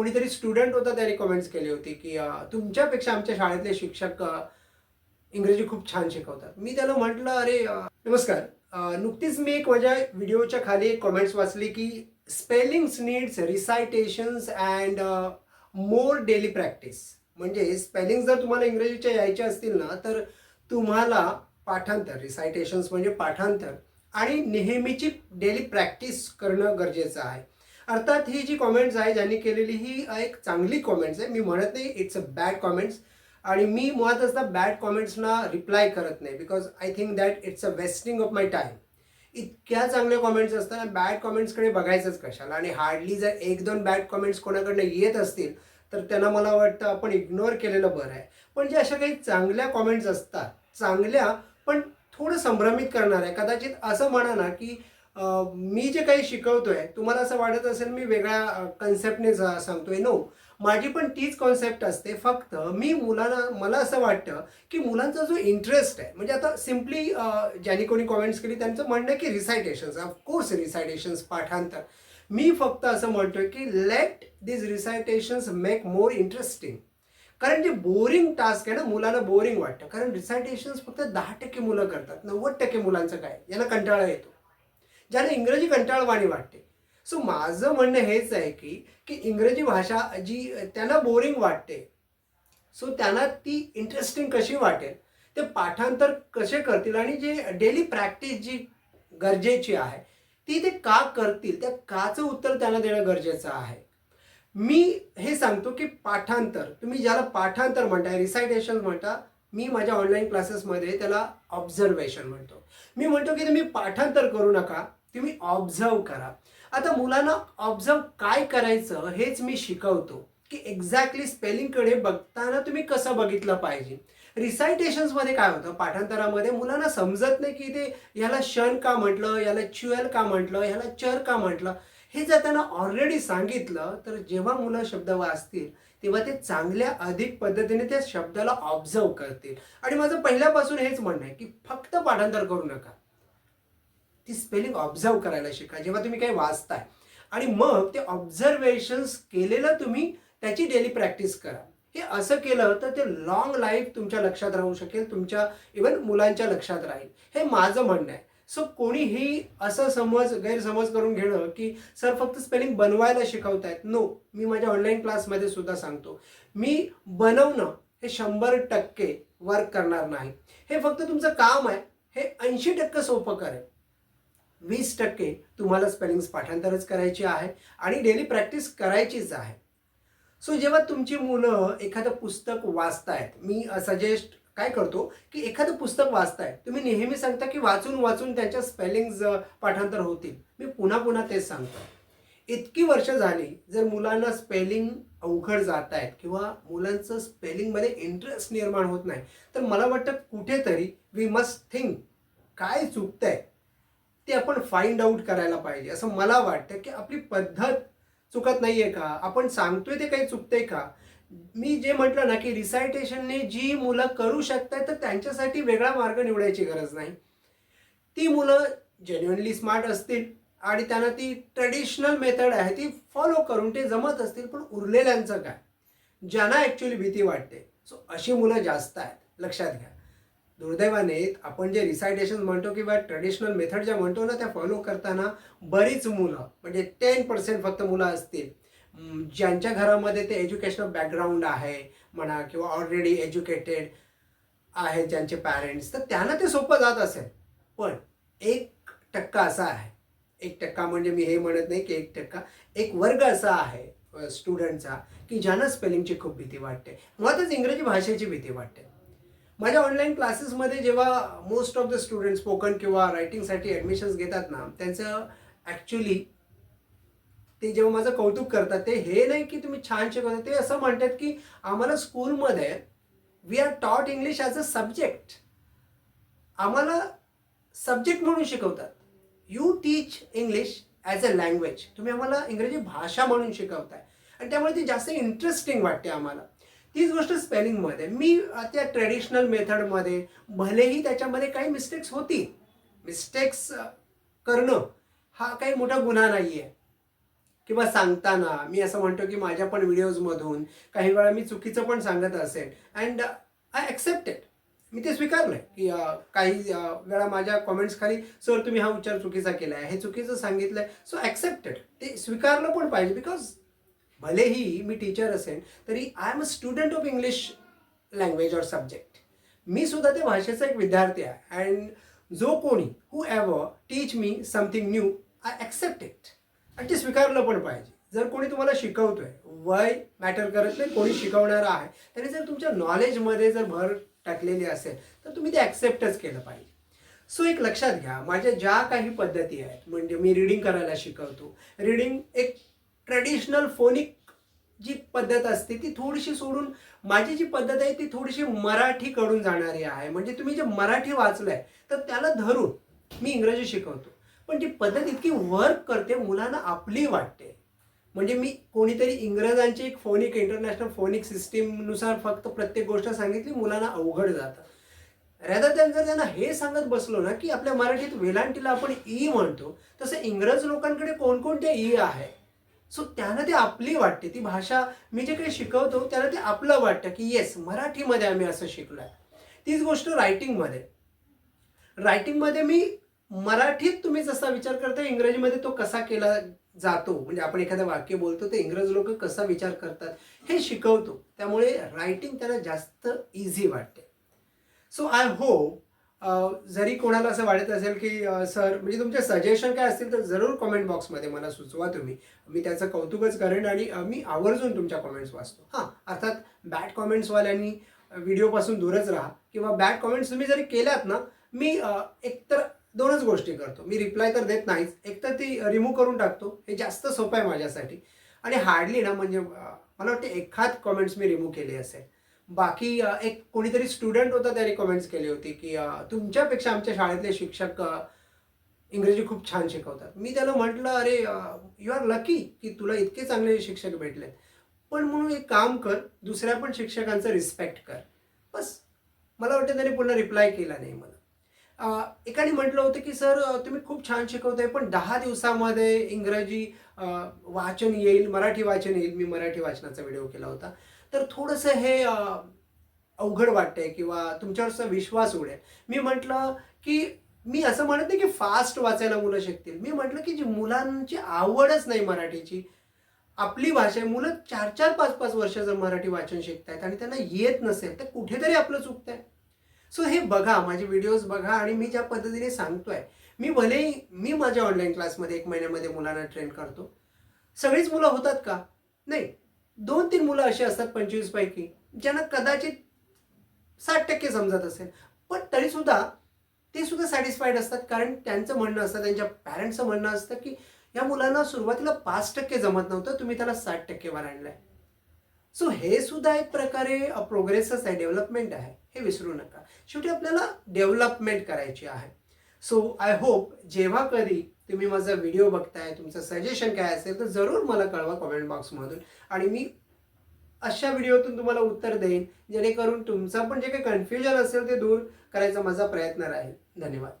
कोणीतरी स्टुडंट होता त्याने कमेंट्स केली होती की तुमच्यापेक्षा आमच्या शाळेतले शिक्षक इंग्रजी खूप छान शिकवतात. मी त्याला म्हटलं अरे नमस्कार. नुकतीच मी एक माझ्या व्हिडिओच्या खाली एक कमेंट्स वाचली की spellings needs recitations and more daily practice म्हणजे स्पेलिंग जर तुम्हाला इंग्रजीच्या यायचे असतील ना तर तुम्हाला पाठांतर रिसायटेशन्स म्हणजे पाठांतर आणि नेहमीची डेली प्रॅक्टिस करणं गरजेचं आहे. अर्थात ही जी कॉमेंट्स आहे ज्यांनी केलेली ही एक चांगली कॉमेंट्स आहे मी म्हणत नाही इट्स अ बॅड कॉमेंट्स आणि मी मुळात असता बॅड कॉमेंट्सना रिप्लाय करत नाही because I think that it's a wasting of my time इतक्या चांगल्या कॉमेंट्स असतात बॅड कॉमेंट्सकडे बघायचंच कशाला? आणि हार्डली जर एक दोन बॅड कॉमेंट्स कोणाकडनं येत असतील तर त्यांना मला वाटतं आपण इग्नोर केलेलं बरं आहे. पण जे अशा काही चांगल्या कॉमेंट्स असतात चांगल्या पण थोडं संभ्रमित करणार आहे कदाचित असं म्हणा ना की मी जे काही शिकवतोय तुम्हाला असं वाटत असेल मी वेगळ्या कन्सेप्टने सांगतोय. नो माझी पण तीच कॉन्सेप्ट असते. फक्त मी मुलांना मला असं वाटतं की मुलांचा जो इंटरेस्ट आहे म्हणजे आता सिम्पली ज्यांनी कोणी कॉमेंट्स केली त्यांचं म्हणणं की रिसायटेशन्स ऑफकोर्स रिसायटेशन्स पाठांतर. मी फक्त असं म्हणतोय की let this recitations make more interesting कारण जे बोरिंग टास्क आहे ना मुलांना बोरिंग वाटतं. कारण रिसायटेशन्स फक्त दहा टक्के मुलं करतात नव्वद टक्के मुलांचं काय? याला कंटाळा येतो. ज्यांना इंग्रजी कंटाळवाणी वाटते. सो माझं म्हणणं हेच आहे की की इंग्रजी भाषा जी त्यांना बोरिंग वाटते. सो त्यांना ती इंटरेस्टिंग कशी वाटेल? ते पाठांतर कसे करतील? आणि जे डेली प्रॅक्टिस जी गरजेची आहे ती ते का करतील? त्या काचं उत्तर त्यांना देणं गरजेचं आहे. मी हे सांगतो की पाठांतर तुम्ही ज्याला पाठांतर म्हणताय रिसायटेशन म्हणता मी माझ्या ऑनलाईन क्लासेसमध्ये त्याला ऑब्झर्वेशन म्हणतो. मी म्हणतो की तुम्ही पाठांतर करू नका. तुम्ही ऑब्झर्व करा. आता मुलांना ऑब्झर्व काय करायचं हेच मी शिकवतो. की एक्झॅक्टली स्पेलिंगकडे बघताना तुम्ही कसं बघितलं पाहिजे. रिसायटेशन्समध्ये काय होतं? पाठांतरामध्ये मुलांना समजत नाही की ते ह्याला शन का म्हटलं याला च्युएल का म्हटलं ह्याला चर का म्हटलं. हे जर त्यांना ऑलरेडी सांगितलं तर जेव्हा मुलं शब्द वाचतील तेव्हा ते चांगल्या अधिक पद्धतीने त्या शब्दाला ऑब्झर्व करतील. आणि माझं पहिल्यापासून हेच म्हणणं आहे की फक्त पाठांतर करू नका. ती स्पेलिंग ऑब्झर्व करायला शिका. जेव्हा तुम्ही काही वाचताय. आणि मग ते ऑब्झर्वेशन्स केलेलं तुम्ही त्याची डेली प्रॅक्टिस करा. हे असं केलं तर ते लॉंग लाईफ तुमच्या लक्षात राहू शकेल. तुमच्या इवन मुलांच्या लक्षात राहील. हे माझं म्हणणं आहे. सो कोणीही असं समज गैरसमज करून घेणं की सर फक्त स्पेलिंग बनवायला शिकवतायत. नो मी माझ्या ऑनलाईन क्लासमध्ये सुद्धा सांगतो. मी बनवणं हे शंभर टक्के वर्क करणार नाही. हे फक्त तुमचं काम आहे. हे ऐंशी टक्के सोपं करेल. वीस टक्के तुम्हाला स्पेलिंग्स पाठांतरच करायची आहे आणि डेली प्रॅक्टिस करायचीच आहे. सो जेव्हा तुमची मुलं एखादं पुस्तक वाचतायत मी सजेस्ट काय करतो की एखादं पुस्तक वाचताय तुम्ही नेहमी सांगता की वाचून वाचून त्यांच्या स्पेलिंग्ज पाठांतर होतील. मी पुन्हा पुन्हा तेच सांगतो. इतकी वर्ष झाली जर मुलांना स्पेलिंग अवघड जात आहेत किंवा मुलांचं स्पेलिंगमध्ये इंटरेस्ट निर्माण होत नाही तर मला वाटतं कुठेतरी वी मस्ट थिंक काय चुकतंय. ते आपण फाइंड आउट करायला पाहिजे. असं मला वाटतं की आपली पद्धत चुकत नाहीये का? आपण सांगतोय ते काही चुकतंय का? मी जे म्हटलं ना की रिसायटेशनने जी मुलं करू शकतात तर त्यांच्यासाठी वेगळा मार्ग निवडायची गरज नाही. ती मुलं जेन्युअनली स्मार्ट असतील आणि त्यांना ती ट्रेडिशनल मेथड आहे ती फॉलो करून ते जमत असतील पण उरलेल्यांचं काय? ज्यांना ॲक्च्युली भीती वाटते. सो अशी मुलं जास्त आहेत. लक्षात घ्या. दुर्दैवाने आपण जे रिसायटेशन म्हणतो किंवा ट्रेडिशनल मेथड ज्या म्हणतो ना त्या फॉलो करताना बरीच मुलं म्हणजे टेन पर्सेंट फक्त मुलं असतील. ज्यांच्या घरामध्ये ते एज्युकेशनल बॅकग्राऊंड आहे म्हणा किंवा ऑलरेडी एज्युकेटेड आहेत ज्यांचे पॅरेंट्स तर त्यांना ते सोपं जात असेल. पण एक टक्का असा आहे एक टक्का म्हणजे मी हे म्हणत नाही की एक टक्का एक वर्ग असा आहे स्टुडंटचा की ज्यांना स्पेलिंगची खूप भीती वाटते. मुळातच इंग्रजी भाषेची भीती वाटते. माझ्या ऑनलाईन क्लासेसमध्ये जेव्हा most of the student spoken किंवा रायटिंगसाठी ॲडमिशन्स घेतात ना त्यांचं ॲक्च्युली ते जेव्हा माझं कौतुक करतात ते हे नाही की तुम्ही छान शिकवता ते असं म्हणतात की आम्हाला स्कूलमध्ये we are taught English as a subject आम्हाला सब्जेक्ट म्हणून शिकवतात. You teach English as a language तुम्ही आम्हाला इंग्रजी भाषा म्हणून शिकवताय. आणि त्यामुळे ती जास्त इंटरेस्टिंग वाटते आम्हाला. तीच गोष्ट स्पेलिंगमध्ये. मी त्या ट्रेडिशनल मेथडमध्ये भलेही त्याच्यामध्ये काही मिस्टेक्स होती मिस्टेक्स करणं हा काही मोठा गुन्हा नाही आहे किंवा सांगताना मी असं म्हणतो की माझ्या पण व्हिडिओजमधून काही वेळा मी चुकीचं पण सांगत असेल. अँड आय ॲक्सेप्टेड मी ते स्वीकारलं की काही वेळा माझ्या कॉमेंट्स खाली सर तुम्ही हा उच्चार चुकीचा केला आहे हे चुकीचं सांगितलं आहे सो ॲक्सेप्टेड ते स्वीकारलं पण पाहिजे बिकॉज भलेही मी टीचर असेल तरी I am a student of English language or subject मी सुद्धा त्या भाषेचा एक विद्यार्थी आहे. अँड जो कोणी whoever teach me something new I accept it आणि ते स्वीकारलं पण पाहिजे. जर कोणी तुम्हाला शिकवतोय वय मॅटर करत नाही कोणी शिकवणारा आहे तरी जर तुमच्या नॉलेजमध्ये जर भर टाकलेली असेल तर तुम्ही ते ॲक्सेप्टच केलं पाहिजे. सो एक लक्षात घ्या माझ्या ज्या काही पद्धती आहेत म्हणजे मी रिडिंग करायला शिकवतो. रिडिंग एक ट्रेडिशनल फोनिक जी पद्धत असते ती थोडीशी सोडून माझी जी पद्धत आहे ती थोडीशी मराठीकडून जाणारी आहे. म्हणजे तुम्ही जे मराठी वाचलंय तर त्याला धरून मी इंग्रजी शिकवतो. पण जी पद्धत इतकी वर्क करते मुलांना आपली वाटते. म्हणजे मी कोणीतरी इंग्रजांची एक फोनिक इंटरनॅशनल फोनिक सिस्टीमनुसार फक्त प्रत्येक गोष्ट सांगितली मुलांना अवघड जातं. रॅदर दॅन जर त्यांना हे सांगत बसलो ना की आपल्या मराठीत वेलांटीला आपण ई म्हणतो तसं इंग्रज लोकांकडे कोणकोणत्या ई आहे? सो त्यांना ते आपली वाटते. ती भाषा मी जे काही शिकवतो त्यांना ते आपलं वाटतं की येस मराठीमध्ये आम्ही असं शिकलोय. तीच गोष्ट रायटिंगमध्ये रायटिंगमध्ये मी मराठीत तुम्ही जसा विचार करता इंग्रजीमध्ये तो कसा केला जातो? म्हणजे आपण एखादं वाक्य बोलतो ते इंग्रज लोक कसा विचार करतात हे शिकवतो. त्यामुळे रायटिंग त्याला जास्त इझी वाटते. सो आय होप जरी कोणाला असं वाटत असेल की सर म्हणजे तुमचे सजेशन काय असतील तर जरूर कॉमेंट बॉक्समध्ये मला सुचवा तुम्ही. मी त्याचं कौतुकच करेन आणि मी आवर्जून तुमच्या कमेंट्स वाचतो. हां अर्थात बॅड कॉमेंट्सवाल्यांनी व्हिडिओपासून दूरच राहा किंवा बॅड कॉमेंट्स तुम्ही जरी केल्यात ना मी एकतर दोनच गोष्टी करतो. मी रिप्लाय तर देत नाहीच. एकतर ती रिमूव्ह करून टाकतो. हे जास्त सोपं आहे माझ्यासाठी. आणि हार्डली ना म्हणजे मला वाटते एखाद कमेंट्स मी रिमूव्ह केले असेल बाकी एक कोणीतरी स्टुडंट होता त्याने कमेंट्स केली होती की तुमच्यापेक्षा आमच्या शाळेतले शिक्षक इंग्रजी खूप छान शिकवतात. मी त्याला म्हटलं अरे यू आर लकी की तुला इतके चांगले शिक्षक भेटलेत. पण म्हणून एक काम कर दुसऱ्या पण शिक्षकांचं रिस्पेक्ट कर. बस. मला वाटतं त्याने पुन्हा रिप्लाय केला नाही मला. एकाने म्हटलं होतं की सर तुम्ही खूप छान शिकवताय पण दहा दिवसामध्ये इंग्रजी वाचन येईल मराठी वाचन येईल. मी मराठी वाचनाचा व्हिडिओ केला होता. तर थोडंसं हे अवघड वाटतंय किंवा तुमच्यावरचा विश्वास उडेल मी म्हटलं की मी असं म्हणत नाही की फास्ट वाचायला मुलं शिकतील. मी म्हटलं की जी मुलांची आवडच नाही मराठीची आपली भाषा आहे मुलं चार चार पाच पाच वर्ष जर मराठी वाचन शिकतायत आणि त्यांना येत नसेल तर कुठेतरी आपलं चुकतंय. सो हे बघा माझे व्हिडिओज बघा आणि मी ज्या पद्धतीने सांगतोय मी भले मी माझ्या ऑनलाईन क्लासमध्ये एक महिन्यामध्ये मुलांना ट्रेन करतो. सगळीच मुलं होतात का? नाही. दोन तीन मुलं अशी असतात पंचवीस पैकी ज्यांना कदाचित साठ टक्के समजत असेल. पण तरीसुद्धा ते सुद्धा सॅटिस्फाईड असतात कारण त्यांचं म्हणणं असतं त्यांच्या पॅरेंट्सचं म्हणणं असतं की या मुलांना सुरुवातीला पाच टक्के जमत नव्हतं तुम्ही त्याला साठ टक्केवर आणलंय. सो हे सुद्धा एक प्रकारे प्रोग्रेसच आहे डेव्हलपमेंट आहे. हे विसरू नका. शेवटी आपल्याला डेव्हलपमेंट करायची आहे. सो आय होप जेव्हा कधी तुम्ही माझा व्हिडिओ बघताय तुमचं सजेशन काय असेल तर जरूर मला कळवा कॉमेंट बॉक्समधून आणि मी अशा व्हिडिओतून तुम्हाला उत्तर देईन जेणेकरून तुमचं पण जे काही कन्फ्युजन असेल ते दूर करायचा माझा प्रयत्न राहील. धन्यवाद.